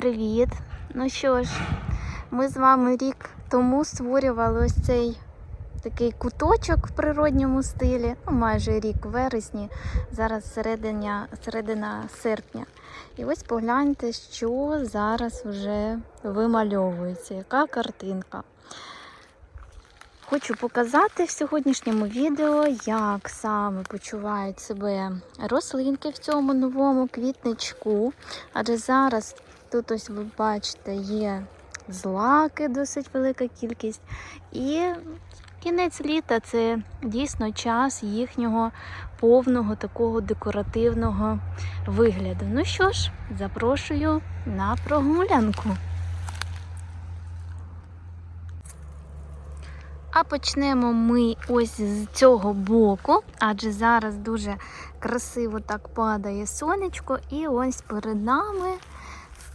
Привіт-привіт! Ну що ж, ми з вами рік тому створювали ось цей такий куточок в природньому стилі. Ну, майже рік вересні, зараз середина, середина серпня. І ось погляньте, що зараз вже вимальовується, яка картинка. Хочу показати в сьогоднішньому відео, як саме почувають себе рослинки в цьому новому квітничку. Адже зараз тут ось ви бачите, є злаки, досить велика кількість. І кінець літа це дійсно час їхнього повного такого декоративного вигляду. Ну що ж, запрошую на прогулянку. А почнемо ми ось з цього боку, адже зараз дуже красиво так падає сонечко, і ось перед нами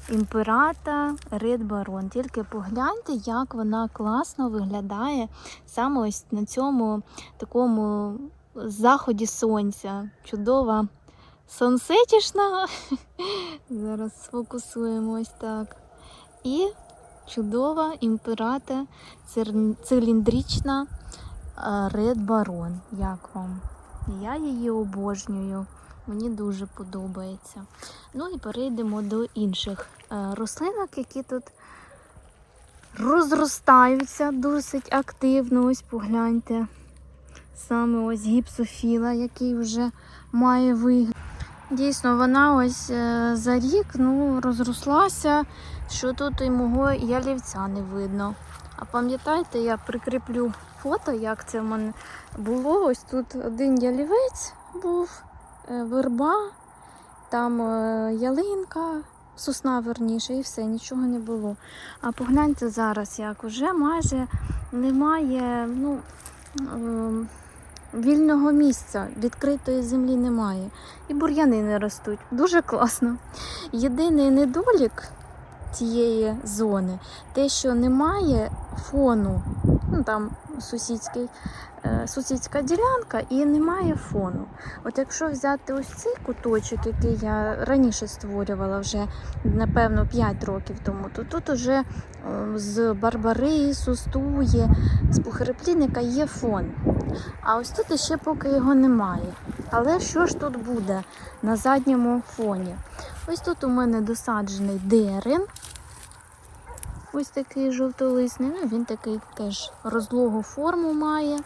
імперата Ред Барон. Тільки погляньте, як вона класно виглядає саме ось на цьому такому заході сонця. Чудова сонсетішна. Зараз сфокусуємо ось так. І чудова імперата циліндрична Ред Барон. Як вам? Я її обожнюю. Мені дуже подобається. Ну і перейдемо до інших е, рослинок, які тут розростаються досить активно. Ось погляньте. Саме ось гіпсофіла, який вже має вигляд. Дійсно, вона ось е, за рік ну, розрослася, що тут і мого ялівця не видно. А пам'ятаєте, я прикріплю фото, як це в мене було. Ось тут один ялівець був, верба, там е, ялинка, сосна верніше, і все, нічого не було. А погляньте зараз, як уже майже немає. ну, ем, Вільного місця, відкритої землі немає. І бур'яни не ростуть. Дуже класно. Єдиний недолік цієї зони те, що немає фону. Ну, там сусідський, е, сусідська ділянка і немає фону. От якщо взяти ось цей куточок, який я раніше створювала вже, напевно, 5 років тому, то тут уже е, з барбарису, з туї, з похереплінника є фон. А ось тут ще поки його немає. Але що ж тут буде на задньому фоні? Ось тут у мене досаджений дерен. Ось такий жовтолисний. Ну, він такий теж розлогу форму має.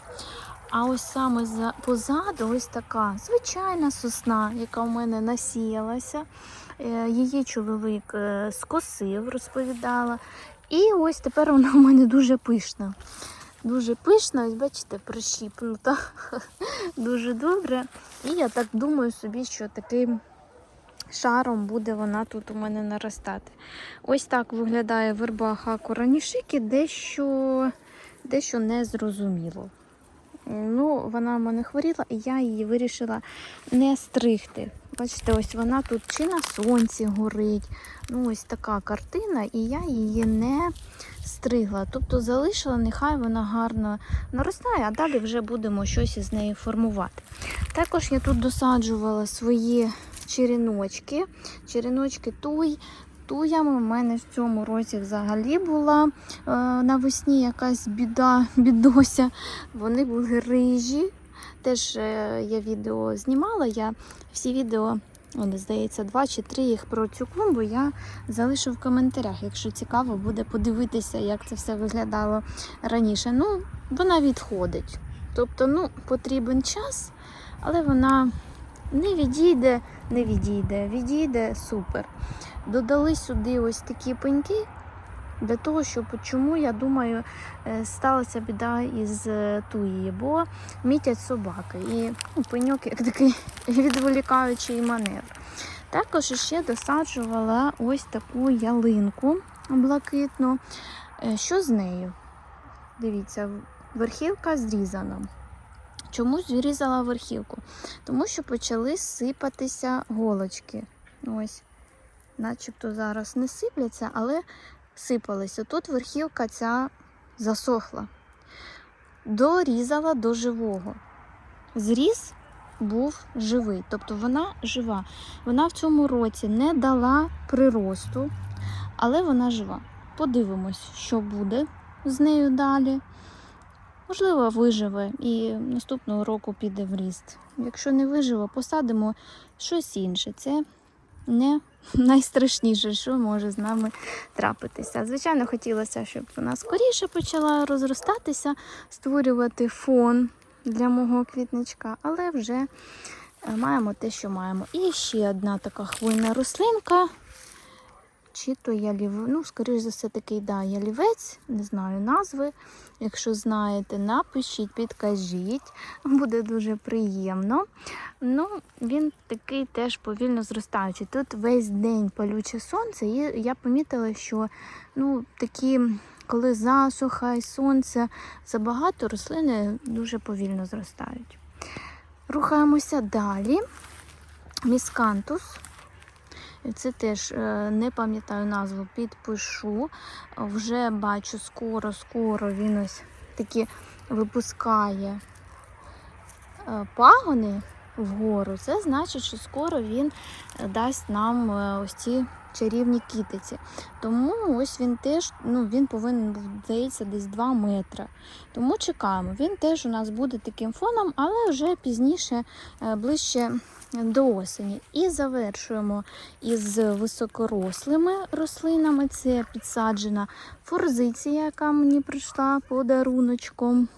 А ось саме за, позаду ось така звичайна сосна, яка у мене насіялася. Е, Її чоловік е, скосив, розповідала. І ось тепер вона у мене дуже пишна. Дуже пишна, ось бачите, прищіпнута. Дуже добре. І я так думаю собі, що таким шаром буде вона тут у мене наростати. Ось так виглядає верба хаку ранішики, дещо, дещо незрозуміло. Ну, вона в мене хворіла, і я її вирішила не стригти. Бачите, ось вона тут чи на сонці горить. Ну, ось така картина, і я її не стригла. Тобто залишила, нехай вона гарно наростає, а далі вже будемо щось із нею формувати. Також я тут досаджувала свої черіночки. Черіночки туй. Туями в мене в цьому році взагалі була е, навесні якась біда, бідося. Вони були рижі. Теж е, я відео знімала. Я всі відео, вони, здається, два чи три їх про цю клумбу я залишу в коментарях, якщо цікаво буде подивитися, як це все виглядало раніше. Ну, вона відходить. Тобто, ну, потрібен час, але вона не відійде, не відійде, відійде супер. Додали сюди ось такі пеньки. Для того, щоб чому, я думаю, е, сталася біда із е, туєю, бо мітять собаки. І пеньок як такий відволікаючий маневр. Також ще досаджувала ось таку ялинку блакитну. Е, Що з нею? Дивіться, верхівка зрізана. Чому зрізала верхівку? Тому що почали сипатися голочки. Ось, начебто зараз не сипляться, але сипалися. Тут верхівка ця засохла. Дорізала до живого. Зріз був живий. Тобто вона жива. Вона в цьому році не дала приросту, але вона жива. Подивимось, що буде з нею далі. Можливо, виживе і наступного року піде в ріст. Якщо не виживе, посадимо щось інше. Це не найстрашніше, що може з нами трапитися. Звичайно, хотілося, щоб вона скоріше почала розростатися, створювати фон для мого квітничка, але вже е, маємо те, що маємо. І ще одна така хвойна рослинка. Чи то ялів... ну, скоріш за все, такий да, ялівець, не знаю назви. Якщо знаєте, напишіть, підкажіть, буде дуже приємно. Ну, він такий теж повільно зростаючий. Тут весь день палюче сонце, і я помітила, що ну, такі, коли засуха і сонце забагато, рослини дуже повільно зростають. Рухаємося далі. Міскантус. Це теж е, не пам'ятаю назву, підпишу. Вже бачу, скоро-скоро він ось такі випускає е, пагони вгору. Це значить, що скоро він е, дасть нам ось ці чарівні кітиці. Тому ось він теж ну, він повинен був, здається, десь 2 метри. Тому чекаємо. Він теж у нас буде таким фоном, але вже пізніше, ближче до осені. І завершуємо із високорослими рослинами. Це підсаджена форзиція, яка мені прийшла подаруночком.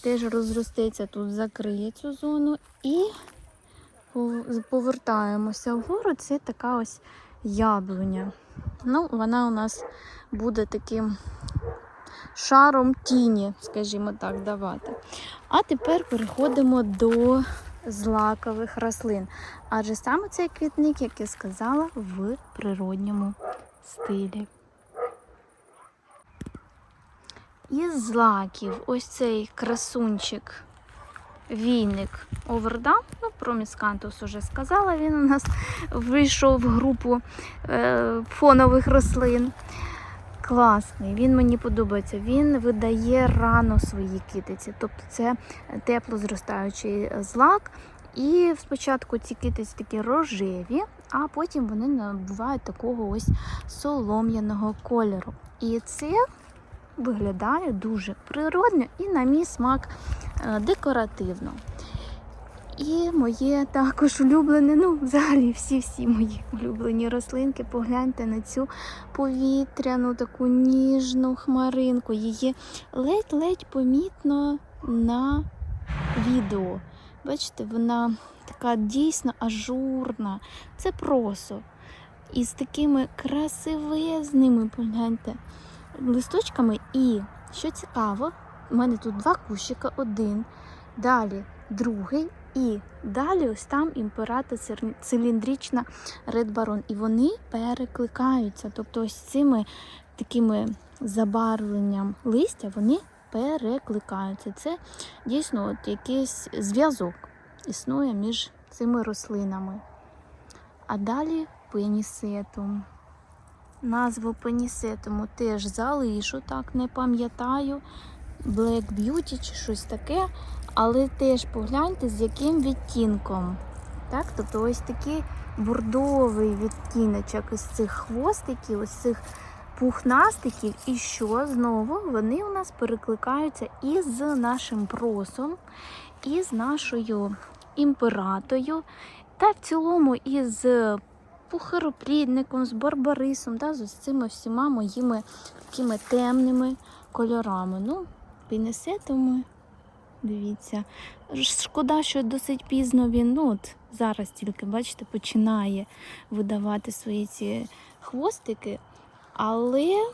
Теж розростеться тут, закриє цю зону. І повертаємося вгору. Це така ось яблуня. Ну, вона у нас буде таким шаром тіні, скажімо так, давати. А тепер переходимо до злакових рослин. Адже саме цей квітник, як я сказала, в природньому стилі. Із злаків ось цей красунчик, війник овердам, ну про міскантус уже сказала, він у нас вийшов в групу е, фонових рослин. Класний, він мені подобається. Він видає рано свої китиці, тобто це тепло зростаючий злак. І спочатку ці китиці такі рожеві, а потім вони набувають такого ось солом'яного кольору. І це виглядає дуже природно і, на мій смак, е, декоративно. І моє також улюблене, ну, взагалі всі-всі мої улюблені рослинки. Погляньте на цю повітряну, таку ніжну хмаринку. Її ледь-ледь помітно на відео. Бачите, вона така дійсно ажурна. Це просо. І з такими красивезними, погляньте, листочками. І, що цікаво, у мене тут два кущика, один, далі другий, і далі ось там імператор циліндрична Red. І вони перекликаються. Тобто ось цими такими забарвленням листя вони перекликаються. Це дійсно от якийсь зв'язок існує між цими рослинами. А далі пенісетум. Назву пенісетуму теж залишу, так не пам'ятаю. Black Beauty чи щось таке. Але теж погляньте, з яким відтінком. Так? Тобто ось такий бордовий відтіночок із цих хвостиків, ось цих пухнастиків. І що знову вони у нас перекликаються із нашим просом, і з нашою імператою, та в цілому із пухароплідником, з барбарисом, да, з цими всіма моїми такими темними кольорами. Ну, пінесетами. Дивіться. Шкода, що досить пізно він, ну от зараз тільки, бачите, починає видавати свої ці хвостики. Але,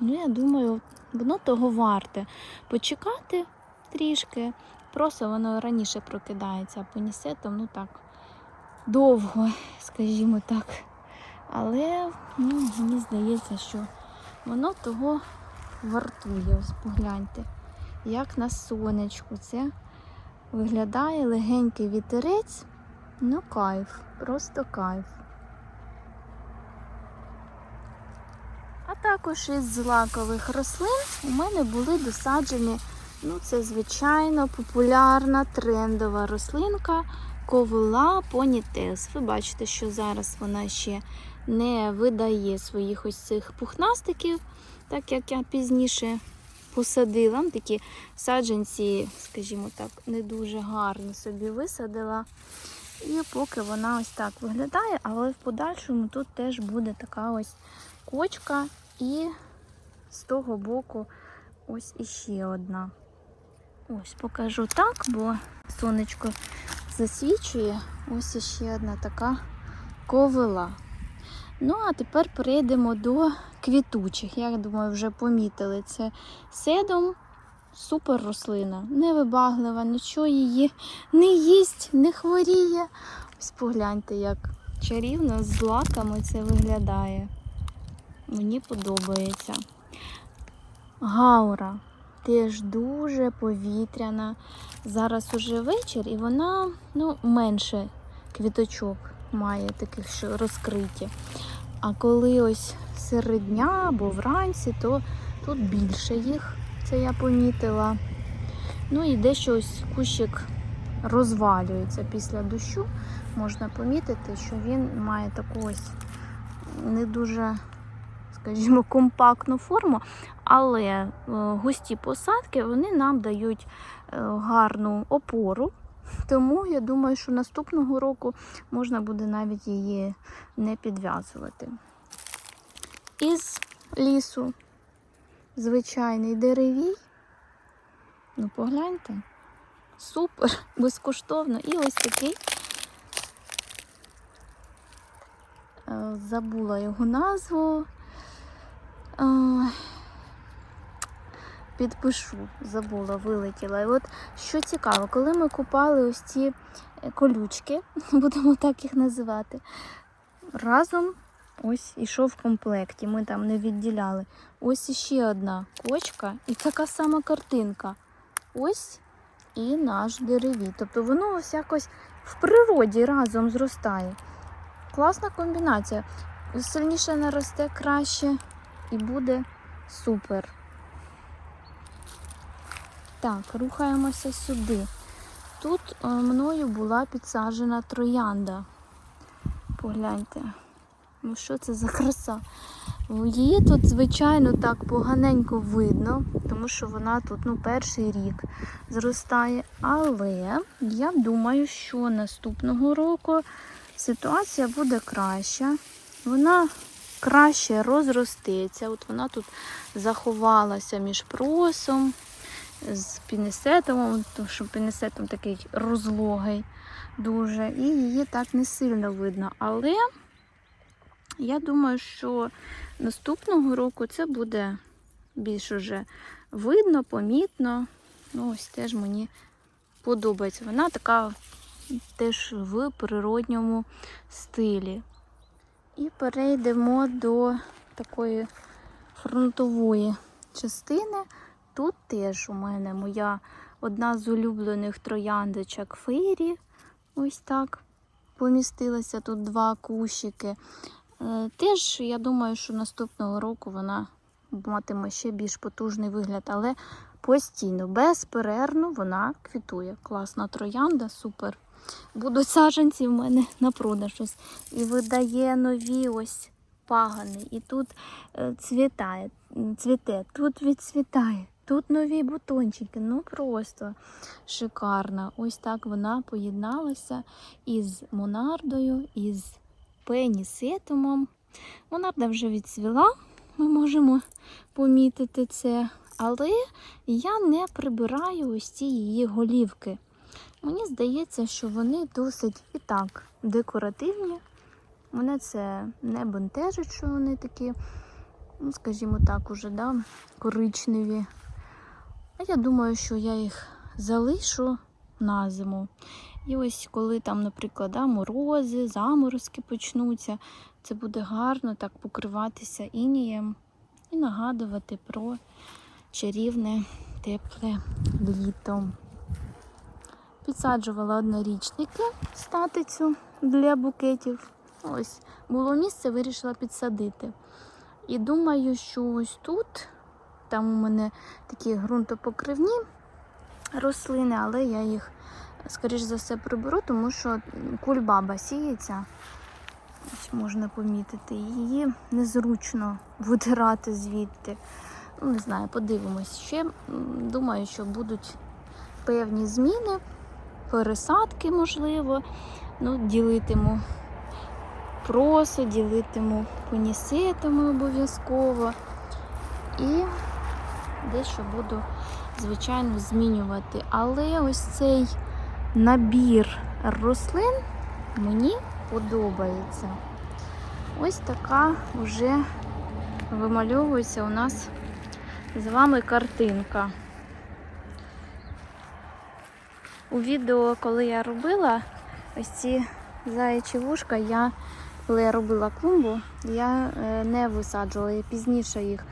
ну, я думаю, воно того варте. Почекати трішки. Просто воно раніше прокидається, а понісетом, ну так, довго, скажімо так. Але ну, мені здається, що воно того вартує. Ось погляньте як на сонечку. Це виглядає легенький вітерець. Ну, кайф, просто кайф. А також із злакових рослин у мене були досаджені Ну, це звичайно популярна трендова рослинка ковила понітес. Ви бачите, що зараз вона ще не видає своїх ось цих пухнастиків, так як я пізніше посадила. Ну, Такі саджанці, скажімо так, не дуже гарні собі висадила. І поки вона ось так виглядає, але в подальшому тут теж буде така ось кочка, і з того боку ось іще одна. Ось покажу так, бо сонечко засвічує. Ось іще одна така ковила. Ну, а тепер перейдемо до квітучих. Я думаю, вже помітили це седом. Супер рослина, невибаглива, нічого її не їсть, не хворіє. Ось погляньте, як чарівно з лаками це виглядає. Мені подобається. Гаура теж дуже повітряна. Зараз уже вечір, і вона ну, менше квіточок має, таких, що розкриті. А коли ось серед дня або вранці, то тут більше їх, це я помітила. Ну і дещо ось кущик розвалюється після дощу. Можна помітити, що він має таку ось не дуже, скажімо, компактну форму, але е, густі посадки вони нам дають е, гарну опору. Тому я думаю, що наступного року можна буде навіть її не підв'язувати. Із лісу звичайний деревій. Ну, погляньте. Супер, безкоштовно. І ось такий. е, Забула його назву. Підпишу, забула, вилетіла. І от що цікаво, коли ми купали ось ці е, колючки, будемо так їх називати, разом ось ішов в комплекті. Ми там не відділяли. Ось іще одна кочка і така сама картинка. Ось і наш деревій. Тобто воно ось якось в природі разом зростає. Класна комбінація. Сильніше наросте краще і буде супер. Так, рухаємося сюди. Тут е, мною була підсаджена троянда. Погляньте. Ну що це за краса? Її тут, звичайно, так поганенько видно, тому що вона тут ну, перший рік зростає. Але я думаю, що наступного року ситуація буде краща. Вона краще розростеться. От вона тут заховалася між просом з пінесетом, тому що пінесетом такий розлогий дуже, і її так не сильно видно. Але я думаю, що наступного року це буде більш уже видно, помітно. Ну, ось теж мені подобається. Вона така теж в природньому стилі. І перейдемо до такої фронтової частини. Тут теж у мене моя одна з улюблених трояндочок Фейрі. Ось так помістилася тут два кущики. Е, Теж я думаю, що наступного року вона матиме ще більш потужний вигляд, але постійно, безперервно вона квітує. Класна троянда, супер. Будуть саджанці в мене на продаж ось. І видає нові ось пагани. І тут е, цвітає, цвіте, тут відцвітає. Тут нові бутончики, ну просто шикарно. Ось так вона поєдналася із монардою, із пенісетумом. Монарда вже відцвіла, ми можемо помітити це. Але я не прибираю ось ці її голівки. Мені здається, що вони досить і так декоративні. Мене це не бентежить, що вони такі, ну, скажімо так, уже да, коричневі. А я думаю, що я їх залишу на зиму. І ось коли там, наприклад, морози, заморозки почнуться, це буде гарно так покриватися інієм і нагадувати про чарівне тепле літо. Підсаджувала однорічники статицю для букетів. Ось було місце, вирішила підсадити. І думаю, що ось тут, там у мене такі ґрунтопокривні рослини, але я їх, скоріш за все, приберу, тому що кульбаба сіється. Ось можна помітити. Її незручно видирати звідти. Ну, не знаю, подивимось. Ще думаю, що будуть певні зміни, пересадки, можливо. Ну, ділитиму просо, ділитиму понісетами обов'язково. І дещо буду, звичайно, змінювати. Але ось цей набір рослин мені подобається. Ось така вже вимальовується у нас з вами картинка. У відео, коли я робила ось ці заячі вушка, я, коли я робила клумбу, я е, не висаджувала, я пізніше їх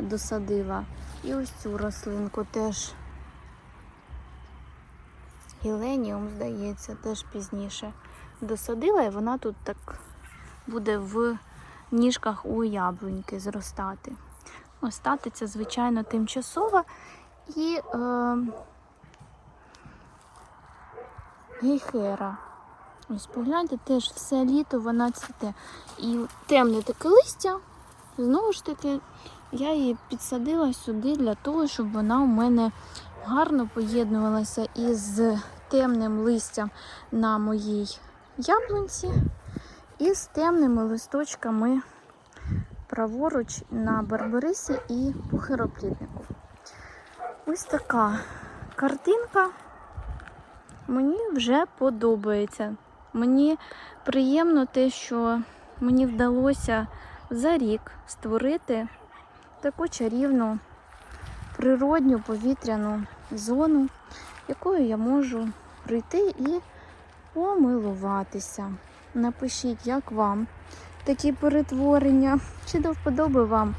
досадила. І ось цю рослинку теж гіленіум, здається, теж пізніше досадила, і вона тут так буде в ніжках у яблуньки зростати. Остати звичайно, тимчасово. І е, гейхера. Ось погляньте, теж все літо вона цвіте. І темне таке листя. Знову ж таки, я її підсадила сюди для того, щоб вона у мене гарно поєднувалася із темним листям на моїй яблунці і з темними листочками праворуч на барбарисі і пухиропліднику. Ось така картинка. Мені вже подобається. Мені приємно те, що мені вдалося за рік створити таку чарівну природню повітряну зону, якою я можу прийти і помилуватися. Напишіть, як вам такі перетворення, чи до вподоби вам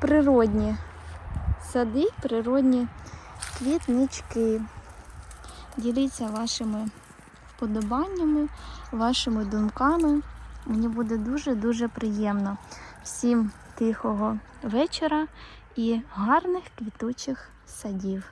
природні сади, природні квітнички. Діліться вашими вподобаннями, вашими думками. Мені буде дуже-дуже приємно. Всім тихого вечора і гарних квітучих садів.